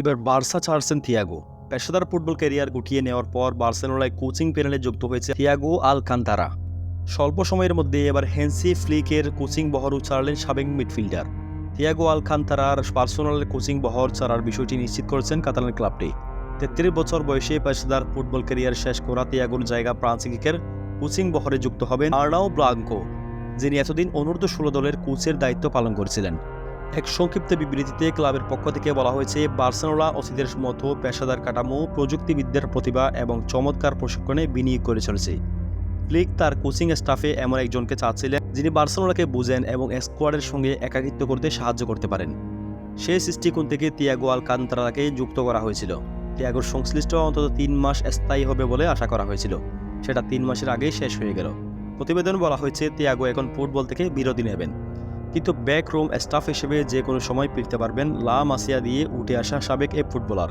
এবার বার্সা ছাড়ছেন থিয়াগো। পেশাদার ফুটবল ক্যারিয়ার গুটিয়ে নেওয়ার পর বার্সেলোনায় কোচিং প্যানেলে যুক্ত হয়েছে থিয়াগো আলকান্তারা। স্বল্প সময়ের মধ্যে এবার হেন্সি ফ্লিকের কোচিং বহর ছাড়লেন সাবেক মিডফিল্ডার। থিয়াগো আলকান্তারার পার্সোনালের কোচিং বহর ছাড়ার বিষয়টি নিশ্চিত করেছেন কাতালান ক্লাবটি। তেত্রিশ বছর বয়সে পেশাদার ফুটবল ক্যারিয়ার শেষ করা তিয়াগোর জায়গা ফ্রান্সিকের কোচিং বহরে যুক্ত হবেন আর্নাও ব্লাঙ্কো, যিনি এতদিন অনূর্ধ্ব ষোলো দলের কোচের দায়িত্ব পালন করেছিলেন। এক সংক্ষিপ্ত বিবৃতিতে ক্লাবের পক্ষ থেকে বলা হয়েছে, বার্সেলোনা অসিদের মতো পেশাদার কাঠামো, প্রযুক্তিবিদ্যার প্রতিভা এবং চমৎকার প্রশিক্ষণে বিনিয়োগ করে চলেছে। ফ্লিক তার কোচিং স্টাফে এমন একজনকে চাচ্ছিলেন যিনি বার্সেলোনাকে বুঝেন এবং স্কোয়াডের সঙ্গে একাকিত্ব করতে সাহায্য করতে পারেন। সেই সৃষ্টিকোণ থেকে তিয়াগো আলকান্তারাকে যুক্ত করা হয়েছিল। তিয়াগোর সংশ্লিষ্ট অন্তত তিন মাস স্থায়ী হবে বলে আশা করা হয়েছিল। সেটা তিন মাসের আগেই শেষ হয়ে গেল। প্রতিবেদন বলা হয়েছে, তিয়াগো এখন ফুটবল থেকে বিরতি নেবেন। কিন্তু ব্যাক রুম স্টাফ হিসেবে যে কোনো সময় ফিরতে পারবেন লা মাসিয়া দিয়ে উঠে আসা সাবেক এ ফুটবলার।